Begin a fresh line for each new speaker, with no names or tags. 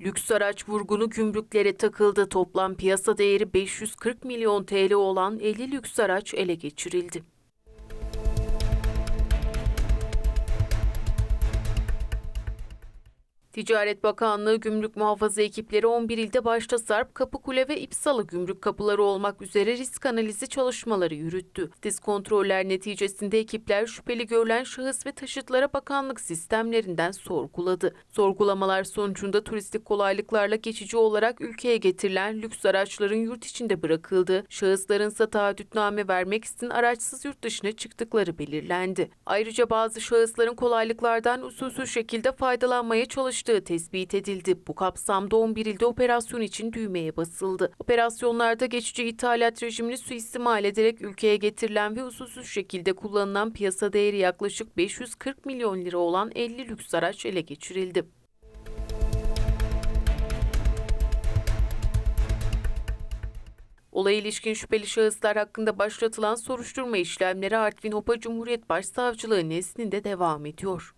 Lüks araç vurgunu gümrüklere takıldı. Toplam piyasa değeri 540 milyon TL olan 50 lüks araç ele geçirildi. Ticaret Bakanlığı Gümrük Muhafaza ekipleri 11 ilde başta Sarp, Kapıkule ve İpsalı gümrük kapıları olmak üzere risk analizi çalışmaları yürüttü. Diz kontroller neticesinde ekipler şüpheli görülen şahıs ve taşıtlara bakanlık sistemlerinden sorguladı. Sorgulamalar sonucunda turistik kolaylıklarla geçici olarak ülkeye getirilen lüks araçların yurt içinde bırakıldığı, şahısların ise taahhütname vermek için araçsız yurt dışına çıktıkları belirlendi. Ayrıca bazı şahısların kolaylıklardan usulsüz şekilde faydalanmaya çalıştığı tespit edildi. Bu kapsamda 11 ilde operasyon için düğmeye basıldı. Operasyonlarda geçici ithalat rejimini suistimal ederek ülkeye getirilen ve usulsüz şekilde kullanılan piyasa değeri yaklaşık 540 milyon lira olan 50 lüks araç ele geçirildi. Olaya ilişkin şüpheli şahıslar hakkında başlatılan soruşturma işlemleri Artvin Hopa Cumhuriyet Başsavcılığı nezdinde devam ediyor.